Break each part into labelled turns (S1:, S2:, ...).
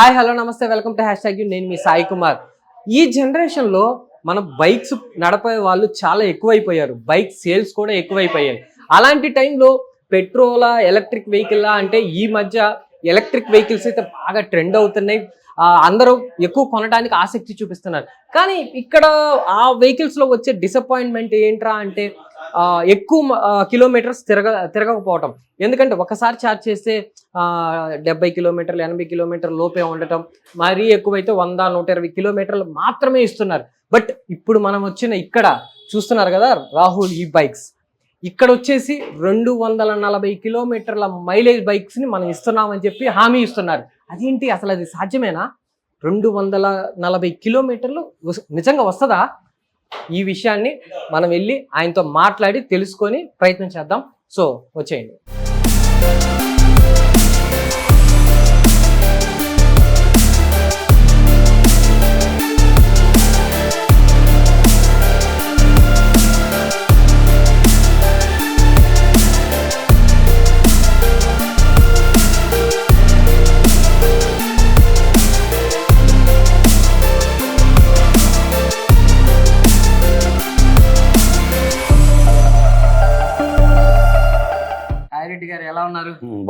S1: Hi hello నమస్తే welcome to hashtag నేను మీ సాయి కుమార్. ఈ జనరేషన్లో మన బైక్స్ నడపే వాళ్ళు చాలా ఎక్కువైపోయారు. బైక్ సేల్స్ కూడా ఎక్కువైపోయాయి. అలాంటి టైంలో పెట్రోలా ఎలక్ట్రిక్ వెహికల్లా అంటే ఈ మధ్య ఎలక్ట్రిక్ వెహికల్స్ అయితే బాగా ట్రెండ్ అవుతున్నాయి. అందరూ ఎక్కువ కొనడానికి ఆసక్తి చూపిస్తున్నారు. కానీ ఇక్కడ ఆ వెహికల్స్లో వచ్చే డిసప్పాయింట్మెంట్ ఏంట్రా అంటే ఎక్కువ కిలోమీటర్స్ తిరగ తిరగకపోవటం. ఎందుకంటే ఒకసారి ఛార్జ్ చేస్తే డెబ్బై కిలోమీటర్లు ఎనభై కిలోమీటర్ల లోపే ఉండటం మరీ ఎక్కువైతే వంద నూట ఇరవై కిలోమీటర్లు మాత్రమే ఇస్తున్నారు. బట్ ఇప్పుడు మనం వచ్చిన ఇక్కడ చూస్తున్నారు కదా రాహుల్ ఈ బైక్స్ ఇక్కడ వచ్చేసి రెండు వందల నలభై కిలోమీటర్ల మైలేజ్ బైక్స్ని మనం ఇస్తున్నామని చెప్పి హామీ ఇస్తున్నారు. అదేంటి? అసలు అది సాధ్యమేనా? రెండు వందల నలభై కిలోమీటర్లు నిజంగా వస్తుందా? ఈ విషయాన్ని మనం వెళ్ళి ఆయనతో మాట్లాడి తెలుసుకొని ప్రయత్నం చేద్దాం. సో వచ్చేయండి.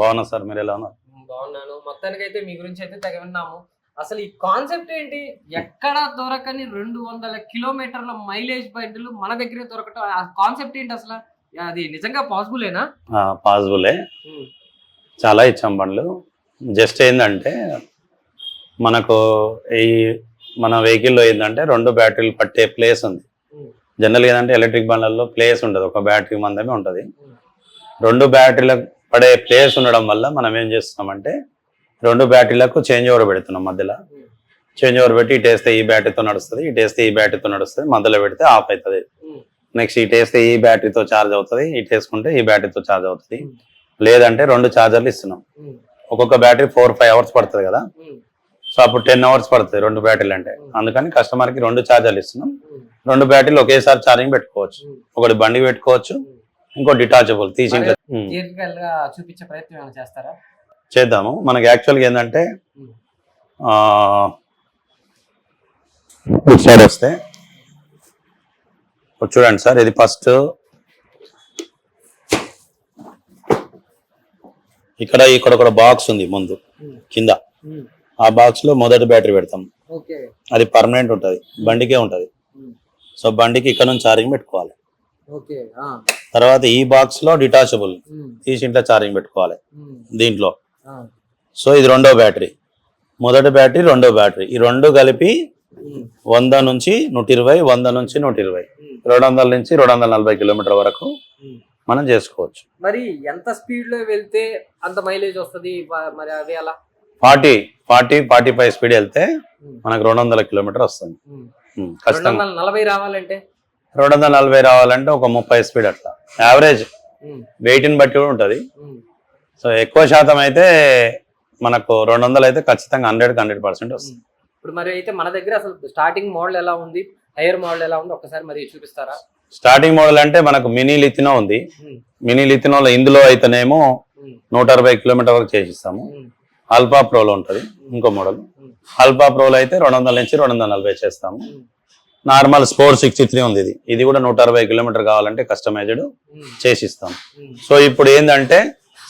S2: బాగున్నా సార్ మీరు ఎలా ఉన్నారు?
S1: బాగున్నాను. మొత్తానికి అయితే మీ గురించి అయితే తెగ విన్నాము అసలు ఈ కాన్సెప్ట్ ఏంటి? ఎక్కడ దొరకని రెండు వందల కిలోమీటర్ల మైలేజ్ బండ్లు మన దగ్గరే దొరకటం ఆ కాన్సెప్ట్ ఏంటి అసలు? అది నిజంగా పాసిబులేనా
S2: పాసిబులే చాలా ఇచ్చాం బండ్లు. జస్ట్ ఏంటంటే మనకు ఈ మన వెహికల్లో ఏంటంటే రెండు బ్యాటరీలు పట్టే ప్లేస్ ఉంది. జనరల్ ఏంటంటే ఎలక్ట్రిక్ బండ్లలో ప్లేస్ ఉండదు. ఒక బ్యాటరీ మందమే ఉంటుంది. రెండు బ్యాటరీలకు పడే ప్లేస్ ఉండడం వల్ల మనం ఏం చేస్తున్నామంటే రెండు బ్యాటరీలకు చేంజ్ ఓవర్ పెడుతున్నాం మధ్యలో. చేంజ్ ఓవర్ పెట్టి ఇటు వేస్తే ఈ బ్యాటరీతో నడుస్తుంది ఇటు వేస్తే ఈ బ్యాటరీతో నడుస్తుంది మధ్యలో పెడితే ఆఫ్ అవుతుంది. నెక్స్ట్ ఇటు వేస్తే ఈ బ్యాటరీతో ఛార్జ్ అవుతుంది ఇటు వేసుకుంటే ఈ బ్యాటరీతో ఛార్జ్ అవుతుంది. లేదంటే రెండు ఛార్జర్లు ఇస్తున్నాం. ఒక్కొక్క బ్యాటరీ ఫోర్ ఫైవ్ అవర్స్ పడుతుంది కదా. సో అప్పుడు టెన్ అవర్స్ పడుతుంది రెండు బ్యాటరీలు అంటే. అందుకని కస్టమర్కి రెండు ఛార్జర్లు ఇస్తున్నాం. రెండు బ్యాటరీలు ఒకేసారి ఛార్జింగ్ పెట్టుకోవచ్చు. ఒకటి బండి పెట్టుకోవచ్చు. ఇంకో డిటాచబుల్ తీసి
S1: చూపించే ప్రయత్నం ఏమైనా చేస్తారా?
S2: చేద్దాము. మనకి యాక్చువల్గా ఏంటంటే ఇటు సైడ్ వస్తే చూడండి సార్ ఇది ఫస్ట్ ఇక్కడ ఇక్కడ ఒక బాక్స్ ఉంది ముందు కింద. ఆ బాక్స్లో మొదటి బ్యాటరీ పెడతాం. అది పర్మనెంట్ ఉంటుంది బండికే ఉంటుంది. సో బండికి ఇక్కడ నుంచి ఛార్జింగ్ పెట్టుకోవాలి. తర్వాత ఈ బాక్స్లో డిటాచబుల్ తీసి ఇంట్లో ఛార్జింగ్ పెట్టుకోవాలి. దీంట్లో. సో ఇది రెండో బ్యాటరీ మొదటి బ్యాటరీ రెండో బ్యాటరీ ఈ రెండు కలిపి వంద నుంచి నూట ఇరవై వంద నుంచి నూట ఇరవై. రెండు వందల నుంచి రెండు వందల నలభై కిలోమీటర్ వరకు మనం చేసుకోవచ్చు.
S1: మరి ఎంత స్పీడ్లో వెళ్తే అంత మైలేజ్ వస్తుంది? మరి అవి అలా
S2: forty forty forty five speed వెళ్తే మనకు రెండు వందల కిలోమీటర్ వస్తుంది. ఖచ్చితంగా.
S1: నలభై రావాలంటే?
S2: రెండు వందల నలభై రావాలంటే ఒక ముప్పై స్పీడ్ అట్లా. యావరేజ్ వెయిట్ని బట్టి కూడా ఉంటుంది. సో ఎక్కువ శాతం అయితే మనకు రెండు వందలు అయితే ఖచ్చితంగా హండ్రెడ్కి హండ్రెడ్ పర్సెంట్ వస్తుంది.
S1: ఇప్పుడు మరి అయితే మన దగ్గర అసలు స్టార్టింగ్ మోడల్ ఎలా ఉంది? హైయర్ మోడల్ ఎలా ఉంది? ఒక్కసారి మరి చూపిస్తారా?
S2: స్టార్టింగ్ మోడల్ అంటే మనకు మినీ లిథినో ఉంది. మినీ లిథినోలో ఇందులో అయితేనేమో నూట అరవై కిలోమీటర్ వరకు చేసిస్తాము అల్పా ప్రోలో ఉంటుంది ఇంకో మోడల్ అల్పా ప్రోలో అయితే రెండు వందల నుంచి రెండు వందల నలభై చేస్తాము. నార్మల్ స్పోర్ సిక్స్టీ త్రీ ఉంది ఇది. ఇది కూడా నూట అరవై కిలోమీటర్ కావాలంటే కస్టమైజ్డ్ చేసిస్తాం. సో ఇప్పుడు ఏంటంటే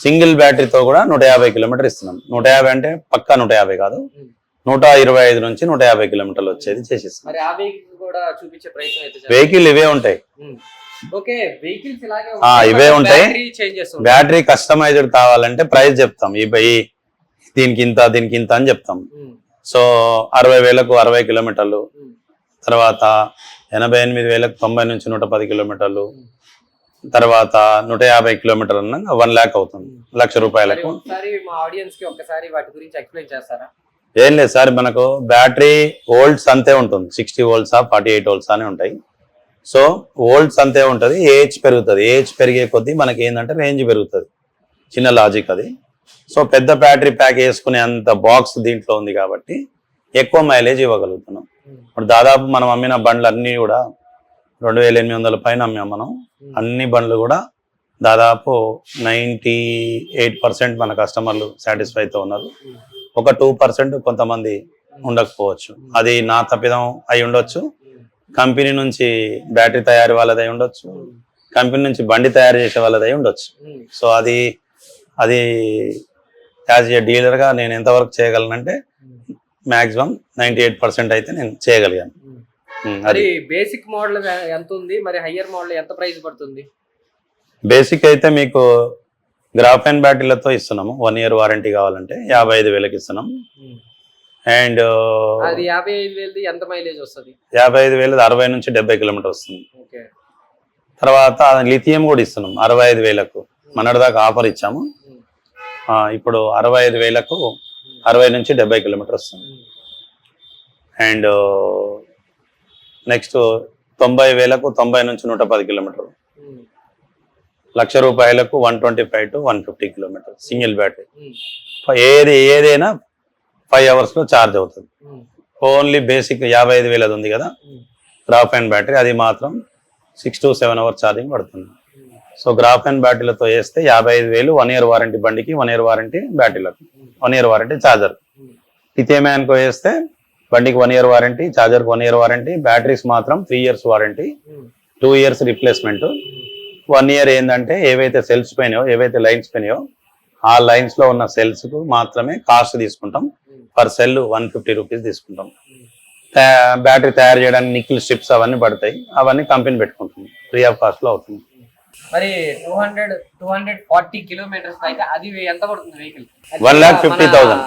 S2: సింగిల్ బ్యాటరీతో కూడా నూట యాభై కిలోమీటర్ ఇస్తున్నాం. నూట యాభై అంటే పక్కా నూట యాభై కాదు. నూట ఇరవై ఐదు నుంచి నూట యాభై కిలోమీటర్లు వచ్చేది చేసిస్తాం.
S1: వెహికల్
S2: ఇవే ఉంటాయి. ఇవే ఉంటాయి. బ్యాటరీ కస్టమైజ్డ్ కావాలంటే ప్రైస్ చెప్తాం. ఈ ఈ దీనికి ఇంత దీనికి ఇంత అని చెప్తాం. సో అరవై వేలకు అరవై కిలోమీటర్లు. తర్వాత ఎనభై ఎనిమిది వేలకు తొంభై నుంచి నూట పది కిలోమీటర్లు తర్వాత నూట యాభై కిలోమీటర్లు అన్నాక వన్ ల్యాక్ అవుతుంది లక్ష రూపాయలకు. ఏం లేదు సార్ మనకు బ్యాటరీ వోల్ట్స్ అంతే ఉంటుంది సిక్స్టీ వోల్ట్సా ఫార్టీ ఎయిట్ వోల్ట్స్ అని ఉంటాయి. సో వోల్ట్స్ అంతే ఉంటుంది ఏజ్ పెరుగుతుంది. ఏజ్ పెరిగే కొద్దీ మనకి ఏంటంటే రేంజ్ పెరుగుతుంది చిన్న లాజిక్ అది. సో పెద్ద బ్యాటరీ ప్యాక్ వేసుకునే అంత బాక్స్ దీంట్లో ఉంది కాబట్టి ఎక్కువ మైలేజ్ ఇవ్వగలుగుతున్నాం. ఇప్పుడు దాదాపు మనం అమ్మిన బండ్లు అన్నీ కూడా రెండు వేల ఎనిమిది వందల పైన అమ్మాం మనం. అన్ని బండ్లు కూడా దాదాపు నైంటీ ఎయిట్ పర్సెంట్ మన కస్టమర్లు సాటిస్ఫైతో ఉన్నారు. ఒక టూ పర్సెంట్ కొంతమంది ఉండకపోవచ్చు. అది నా తప్పిదం అయి ఉండొచ్చు. కంపెనీ నుంచి బ్యాటరీ తయారీ వాళ్ళది అయి ఉండొచ్చు. కంపెనీ నుంచి బండి తయారు చేసే వాళ్ళది అయి ఉండొచ్చు సో అది అది యాజ్ ఏ డీలర్గా నేను ఎంతవరకు చేయగలనంటే మాక్సిమం నైంటీ ఎయిట్ పర్సెంట్ అయితే నేను చేయగలిగాను. అది.
S1: బేసిక్ మోడల్ ఎంత ఉంది మరి హయ్యర్ మోడల్ ఎంత ప్రైస్ పడుతుంది?
S2: బేసిక్ అయితే మీకు గ్రాఫెన్ బ్యాటరీలతో ఇస్తున్నాము. వన్ ఇయర్ వారంటీ కావాలంటే యాభై ఐదు వేలకి ఇస్తున్నాం. అండ్
S1: అది యాభై ఐదు వేలది ఎంత మైలేజ్ వస్తుంది?
S2: యాభై ఐదు వేలు అరవై నుంచి డెబ్బై కిలోమీటర్ వస్తుంది.
S1: ఓకే.
S2: తర్వాత లిథియం కూడా ఇస్తున్నాం. అరవై ఐదు వేలకు. మొన్నటిదాకా ఆఫర్ ఇచ్చాము. ఇప్పుడు అరవై ఐదు వేలకు అరవై నుంచి డెబ్బై కిలోమీటర్ వస్తుంది. అండ్ నెక్స్ట్ తొంభై వేలకు తొంభై నుంచి నూట పది కిలోమీటర్. లక్ష రూపాయలకు one twenty five to one fifty kilometer. Single battery. ఏది ఏదైనా ఫైవ్ అవర్స్లో ఛార్జ్ అవుతుంది. ఓన్లీ బేసిక్ యాభై ఐదు వేలది ఉంది కదా. గ్రాఫ్ అండ్ బ్యాటరీ అది మాత్రం six to seven hours charging పడుతుంది. సో గ్రాఫ్ అండ్ బ్యాటరీలతో వేస్తే యాభై ఐదు వేలు వన్ ఇయర్ వారంటీ బండికి one year warranty బ్యాటరీలకు. One year warranty charger. ఇథేమ్యాన్కో వేస్తే బండికి వన్ ఇయర్ వారంటీ ఛార్జర్కి వన్ ఇయర్ వారంటీ బ్యాటరీస్ మాత్రం three years warranty two years replacement. One year ఏంటంటే ఏవైతే సెల్స్ పోయినాయో ఏవైతే లైన్స్ పోయినాయో ఆ లైన్స్లో ఉన్న సెల్స్కు మాత్రమే కాస్ట్ తీసుకుంటాం. Per cell one fifty rupees తీసుకుంటాం. బ్యాటరీ తయారు చేయడానికి నికిల్ స్ట్రిప్స్ అవన్నీ పడతాయి. అవన్నీ కంపెనీ పెట్టుకుంటుంది. ఫ్రీ ఆఫ్ కాస్ట్లో అవుతుంది.
S1: మరి two hundred two hundred forty kilometers అయితే అది ఎంత పడుతుంది vehicle
S2: One lakh fifty thousand.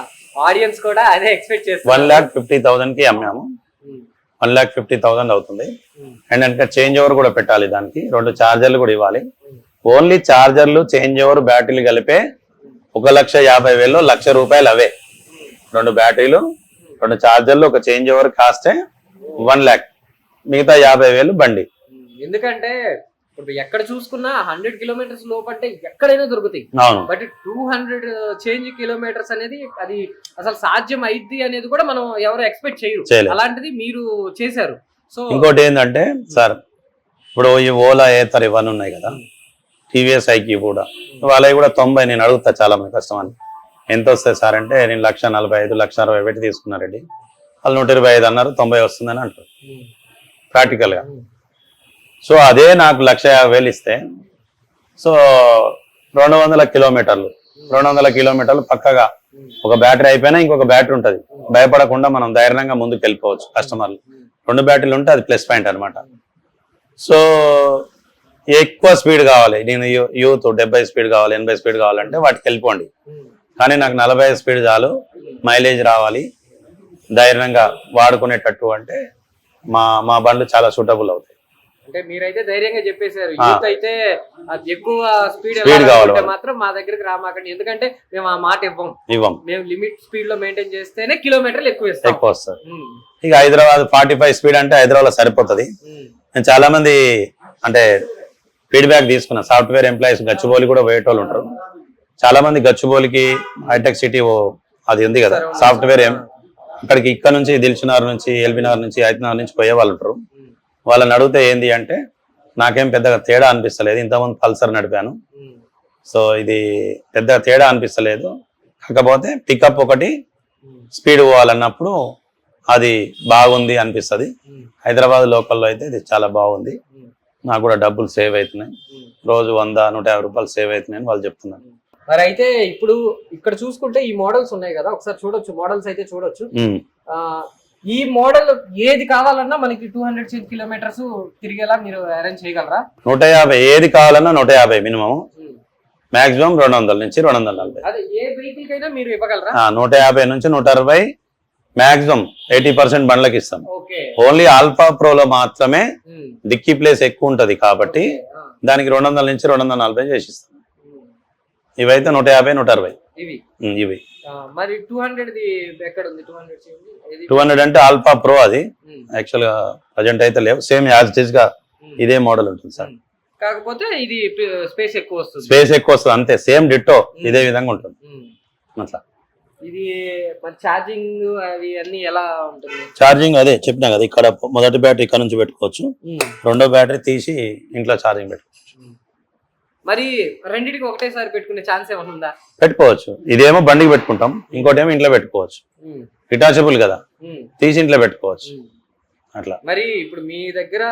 S1: Audience కూడా అదే ఎక్స్పెక్ట్ చేస్తారు
S2: వన్ ల్యాక్ ఫిఫ్టీ థౌసండ్కి అమ్మాము. వన్ ల్యాక్ ఫిఫ్టీ థౌసండ్ అవుతుంది. అండ్ ఇంకా చేంజ్ ఓవర్ కూడా పెట్టాలి దానికి. రెండు ఛార్జర్లు కూడా ఇవ్వాలి. ఓన్లీ ఛార్జర్లు చేంజ్ ఓవర్ బ్యాటరీలు కలిపే ఒక లక్ష యాభై వేలు లక్ష రూపాయలు అవే. రెండు బ్యాటరీలు రెండు ఛార్జర్లు ఒక చేంజ్ ఓవర్ కాస్టే వన్ ల్యాక్ మిగతా యాభై వేలు బండి.
S1: ఎందుకంటే ఇప్పుడు ఎక్కడ చూసుకున్నా హండ్రెడ్ కిలోమీటర్స్ లోపంటే ఎక్కడైనా దొరుకుతాయి. But two hundred change kilometers అనేది అది అసలు సాధ్యం అయిద్ది అనేది కూడా మనం ఎవరు ఎక్స్పెక్ట్ చేయరు. అలాంటిది మీరు చేశారు. సో
S2: ఇంకోటి ఏంటంటే సార్ ఇప్పుడు ఈ ఓలా ఏతర్ ఇవన్నీ ఉన్నాయి కదా టీవీఎస్ ఐకి కూడా. వాళ్ళవి కూడా తొంభై నేను అడుగుతా చాలా మంది కస్టమర్ ఎంత వస్తాయి సార్ అంటే నేను లక్ష నలభై ఐదు లక్ష అరవై పెట్టి తీసుకున్నారండి వాళ్ళు నూట ఇరవై ఐదు అన్నారు తొంభై వస్తుందని అంటారు. ప్రాక్టికల్గా సో అదే నాకు లక్ష యాభై వేలు ఇస్తే సో రెండు వందల కిలోమీటర్లు రెండు వందల కిలోమీటర్లు పక్కగా ఒక బ్యాటరీ అయిపోయినా ఇంకొక బ్యాటరీ ఉంటుంది. భయపడకుండా మనం ధైర్యంగా ముందుకు వెళ్ళిపోవచ్చు కస్టమర్లు. రెండు బ్యాటరీలు ఉంటే అది ప్లస్ పాయింట్ అనమాట సో ఎక్కువ స్పీడ్ కావాలి. నేను యూత్ డెబ్బై స్పీడ్ కావాలి ఎనభై స్పీడ్ కావాలంటే వాటికి వెళ్ళిపోండి. కానీ నాకు నలభై స్పీడ్ చాలు మైలేజ్ రావాలి. ధైర్యంగా వాడుకునేటట్టు అంటే మా మా బండ్లు చాలా సూటబుల్ అవుతాయి.
S1: అంటే మీరైతే ధైర్యంగా చెప్పేశారు. యూత్ అయితే ఎక్కువ స్పీడ్
S2: కావాలి
S1: అంటే. మాత్రం మా దగ్గరికి రామాకండి. ఎందుకంటే మేము ఆ మాట ఇవ్వం.
S2: ఇవ్వం.
S1: మేము లిమిట్ స్పీడ్లో మెయింటైన్ చేస్తేనే కిలోమీటర్లు ఎక్కువ ఇస్తాం.
S2: ఎక్కువ వస్తుంది
S1: ఉమ్,
S2: ఇక హైదరాబాద్ ఫార్టీ ఫైవ్ స్పీడ్ అంటే హైదరాబాద్ సరిపోతుంది. నేను చాలా మంది అంటే ఫీడ్బ్యాక్ తీసుకున్నా. సాఫ్ట్వేర్ ఎంప్లాయీస్ గచ్చిబౌలి కూడా పోయేటోళ్ళు ఉంటారు. చాలా మంది గచ్చిబౌలికి హైటెక్ సిటీ ఓ అది ఉంది కదా. సాఫ్ట్వేర్ ఏం అక్కడికి ఇక్కడ నుంచి దిల్చునార్ నుంచి ఎల్బీనార్ నుంచి హైదరాబాద్ నుంచి పోయే వాళ్ళు ఉంటారు. వాళ్ళని అడిగితే ఏంది అంటే నాకేం పెద్దగా తేడా అనిపిస్తలేదు. ఇంతకుముందు పల్సర్ నడిపాను. సో ఇది పెద్ద తేడా అనిపిస్తలేదు. కాకపోతే పికప్ ఒకటి స్పీడ్ పోవాలన్నప్పుడు అది బాగుంది అనిపిస్తుంది. హైదరాబాద్ లోకల్లో అయితే ఇది చాలా బాగుంది. నాకు కూడా డబ్బులు సేవ్ అవుతున్నాయి. రోజు వంద నూట యాభై రూపాయలు సేవ్ అవుతున్నాయని వాళ్ళు చెప్తున్నారు.
S1: మరి అయితే ఇప్పుడు ఇక్కడ చూసుకుంటే ఈ మోడల్స్ ఉన్నాయి కదా. ఒకసారి చూడొచ్చు. మోడల్స్ అయితే చూడొచ్చు. ఈ మోడల్ ఏది కావాలన్నా మనకి టూ హండ్రెడ్ కిలోమీటర్స్ తిరిగేలా మీరు అరేంజ్ చేయగలరా?
S2: నూట యాభై. ఏది కావాలన్నా నూట యాభై మినిమం మాక్సిమం రెండు వందల నుంచి రెండు వందల నలభై.
S1: అదే ఏ వెహికల్ కైనా మీరు ఇవ్వగలరా?
S2: నూట యాభై నుంచి నూట అరవై మాక్సిమం ఎయిటీ పర్సెంట్ బండ్లకి ఇస్తాం. ఓన్లీ ఆల్ఫా ప్రోలో మాత్రమే డిక్కీ ప్లేస్ ఎక్కువ ఉంటది కాబట్టి దానికి రెండు వందల నుంచి రెండు వందల నలభై చేసిస్తాం ఇవైతే నూట యాభై నూట అరవై.
S1: ఇవి. మరి టూ హండ్రెడ్ ది ఎక్కడ ఉంది టూ హండ్రెడ్
S2: టూ హండ్రెడ్ అంటే ఆల్ఫా ప్రో అది. యాక్చువల్గా ప్రజెంట్ అయితే లేవు. సేమ్
S1: యాజ్గా.
S2: ఇదే మోడల్ ఉంటుంది సార్.
S1: కాకపోతే ఇది స్పేస్ ఎక్కువ వస్తుంది.
S2: స్పేస్ ఎక్కువ వస్తుంది. అంతే. సేమ్ డిట్టో ఇదే విధంగా ఉంటుంది. అట్లా.
S1: ఇది మరి ఛార్జింగ్ అవి అన్ని ఎలా ఉంటుంది?
S2: ఛార్జింగ్ అదే చెప్పినా కదా ఇక్కడ మొదటి బ్యాటరీ ఇక్కడ నుంచి పెట్టుకోవచ్చు. రెండో బ్యాటరీ తీసి ఇంట్లో ఛార్జింగ్ పెట్టుకోవచ్చు.
S1: మరి రెండింటికి ఒకటేసారి పెట్టుకునే ఛాన్స్ ఏమైనా ఉందా?
S2: పెట్టుకోవచ్చు. ఇదేమో బండికి పెట్టుకుంటాం ఇంకోటి ఏమో ఇంట్లో పెట్టుకోవచ్చు. డిటాచబుల్ కదా. తీసి ఇంట్లో పెట్టుకోవచ్చు. అట్లా.
S1: మరి ఇప్పుడు మీ దగ్గర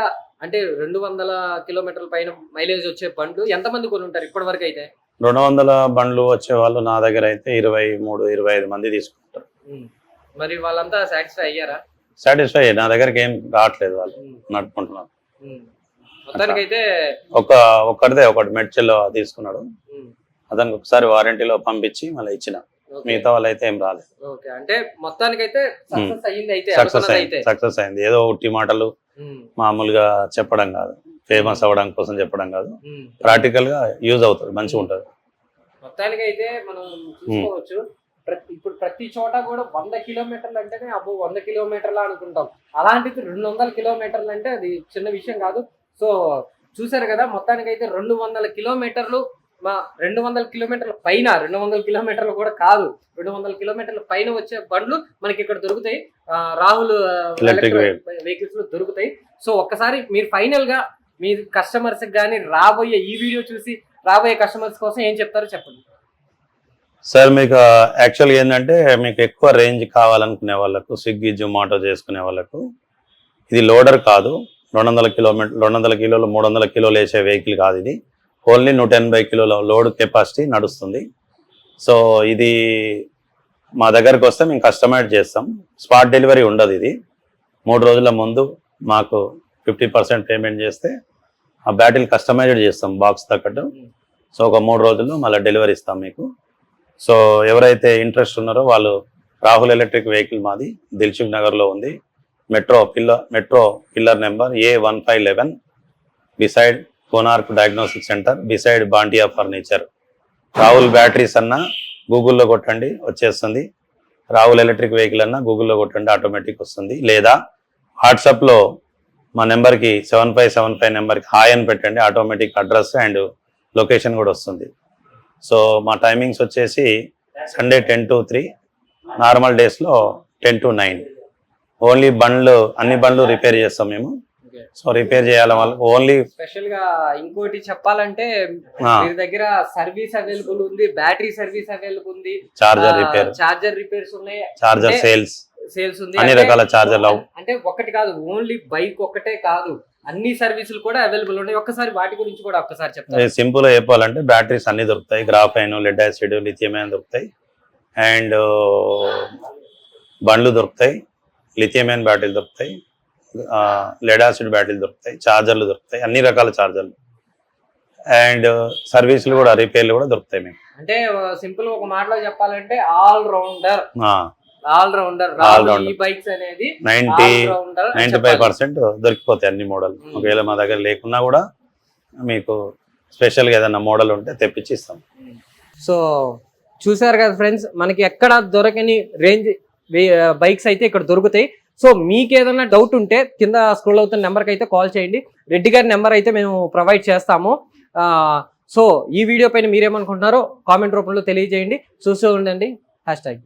S1: అంటే రెండు వందల కిలోమీటర్ల పైన మైలేజ్ వచ్చే బండ్లు ఎంతమంది కొని ఉంటారు ఇప్పటి వరకు అయితే?
S2: రెండు వందల బండ్లు వచ్చే వాళ్ళు నా దగ్గర అయితే ఇరవై మూడు ఇరవై ఐదు మంది తీసుకుంటారు.
S1: మరి వాళ్ళంతా సాటిస్ఫై అయ్యారా?
S2: సాటిస్ఫై నా దగ్గరికి ఏం రావట్లేదు వాళ్ళు. నడుపుకుంటున్నారు. ఒక ఒక్కడిదే ఒకటి మెడ్చెల్లో తీసుకున్నాడు. అతనికి ఒకసారి వారంటీలో పంపించి మళ్ళీ ఇచ్చిన. మిగతా వాళ్ళు అయితే ఏం రాలేదు.
S1: అంటే మొత్తానికైతే సక్సెస్
S2: అయింది సక్సెస్ అయింది. ఏదో ఉట్టి మాటలు మామూలుగా చెప్పడం కాదు. ఫేమస్ అవ్వడం కోసం చెప్పడం కాదు. ప్రాక్టికల్గా యూజ్ అవుతుంది మంచిగా ఉంటుంది.
S1: మొత్తానికి అయితే మనం చూసుకోవచ్చు ఇప్పుడు ప్రతి చోట కూడా వంద కిలోమీటర్లు అంటేనే అబ్బో వంద కిలోమీటర్లు అనుకుంటాం. అలాంటిది రెండు వందల కిలోమీటర్లు అంటే అది చిన్న విషయం కాదు. సో చూసారు కదా మొత్తానికి అయితే రెండు వందల కిలోమీటర్లు మా రెండు వందల కిలోమీటర్ల పైన రెండు వందల కిలోమీటర్లు కూడా కాదు రెండు వందల కిలోమీటర్ల పైన వచ్చే బండ్లు మనకి ఇక్కడ దొరుకుతాయి. రాహుల్ వెహికల్స్లో దొరుకుతాయి. సో ఒక్కసారి మీరు ఫైనల్గా మీ కస్టమర్స్ కానీ రాబోయే ఈ వీడియో చూసి రాబోయే కస్టమర్స్ కోసం ఏం చెప్తారో చెప్పండి.
S2: సార్ మీకు యాక్చువల్గా ఏంటంటే మీకు ఎక్కువ రేంజ్ కావాలనుకునే వాళ్ళకు స్విగ్గీ జొమాటో చేసుకునే వాళ్ళకు ఇది లోడర్ కాదు. రెండు వందల కిలోమీటర్ రెండు వందల కిలోలు మూడు వందల కిలోలు వేసే వెహికల్ కాదు ఇది. ఓన్లీ నూట ఎనభై కిలోల లోడ్ కెపాసిటీ నడుస్తుంది. సో ఇది మా దగ్గరకు వస్తే మేము కస్టమైజ్ చేస్తాం. స్పాట్ డెలివరీ ఉండదు ఇది. మూడు రోజుల ముందు మాకు ఫిఫ్టీ పర్సెంట్ పేమెంట్ చేస్తే ఆ బ్యాటిల్ కస్టమైజ్డ్ చేస్తాం బాక్స్ తగ్గట్టు. సో ఒక మూడు రోజుల్లో మళ్ళీ డెలివరీ ఇస్తాం మీకు. సో ఎవరైతే ఇంట్రెస్ట్ ఉన్నారో వాళ్ళు రాహుల్ ఎలక్ట్రిక్ వెహికల్ మాది దిల్షుక్ నగర్లో ఉంది. Metro pillar metro pillar number A one five eleven beside Konark diagnostic centre beside Bantia furniture Rahul batteries అన్న గూగుల్లో కొట్టండి వచ్చేస్తుంది. రాహుల్ ఎలక్ట్రిక్ వెహికల్ అన్న గూగుల్లో కొట్టండి ఆటోమేటిక్ వస్తుంది. లేదా వాట్సాప్లో మా నెంబర్కి సెవెన్ ఫైవ్ సెవెన్ ఫైవ్ నెంబర్కి హాయ్ అని పెట్టండి ఆటోమేటిక్ అడ్రస్ అండ్ లొకేషన్ కూడా వస్తుంది. సో మా టైమింగ్స్ వచ్చేసి Sunday ten to three normal డేస్లో టెన్ టు నైన్ ఓన్లీ బండ్లు అన్ని బండ్లు రిపేర్ చేస్తాం మేము. సో రిపేర్ చేయాలి వాళ్ళకి ఓన్లీ
S1: స్పెషల్గా ఇంకోటి చెప్పాలంటే మీ దగ్గర సర్వీస్ అవైలబుల్ ఉంది బ్యాటరీ సర్వీస్ అవైలబుల్ ఉంది.
S2: చార్జర్ రిపేర్
S1: చార్జర్ రిపేర్స్ ఉన్నాయి.
S2: చార్జర్ సేల్స్
S1: సేల్స్ ఉంది.
S2: అన్ని రకాల చార్జర్లు
S1: అంటే ఒకటి కాదు ఓన్లీ బైక్ ఒకటే కాదు. అన్ని సర్వీసులు కూడా అవైలబుల్ ఉన్నాయి. ఒక్కసారి వాటి గురించి కూడా ఒక్కసారి చెప్తారు
S2: సింపుల్గా చెప్పాలంటే బ్యాటరీస్ అన్ని దొరుకుతాయి. గ్రాఫైన్ లెడ్ యాసిడ్ లిథియం దొరుకుతాయి. అండ్ బండ్లు దొరుకుతాయి. లిథియం అయిన బ్యాటరీలు దొరుకుతాయి. లెడ్ యాసిడ్ బ్యాటరీలు దొరుకుతాయి. చార్జర్లు దొరుకుతాయి. అన్ని రకాల చార్జర్లు. అండ్ సర్వీసులు కూడా రిపేర్లు కూడా దొరుకుతాయి మీకు
S1: అంటే సింపుల్ ఒక మాటలో చెప్పాలంటే ఆల్ రౌండర్. All rounder. ఈ బైక్స్ అనేది
S2: ninety
S1: all rounder
S2: ninety five percent దొరికిపోతాయి అన్ని మోడల్. ఒకవేళ మా దగ్గర లేకున్నా కూడా మీకు స్పెషల్గా ఏదైనా మోడల్ ఉంటే తెప్పించి ఇస్తాం.
S1: సో చూసారు కదా ఫ్రెండ్స్ మనకి ఎక్కడ దొరకని రేంజ్ బైక్స్ అయితే ఇక్కడ దొరుకుతాయి. సో మీకు ఏదైనా డౌట్ ఉంటే కింద స్క్రోల్ అవుతున్న నెంబర్కి అయితే కాల్ చేయండి. రెడ్డి గారి నెంబర్ అయితే మేము ప్రొవైడ్ చేస్తాము. సో ఈ వీడియో పైన మీరేమనుకుంటున్నారో కామెంట్ రూపంలో తెలియజేయండి. చూస్తూ ఉండండి. Hash tag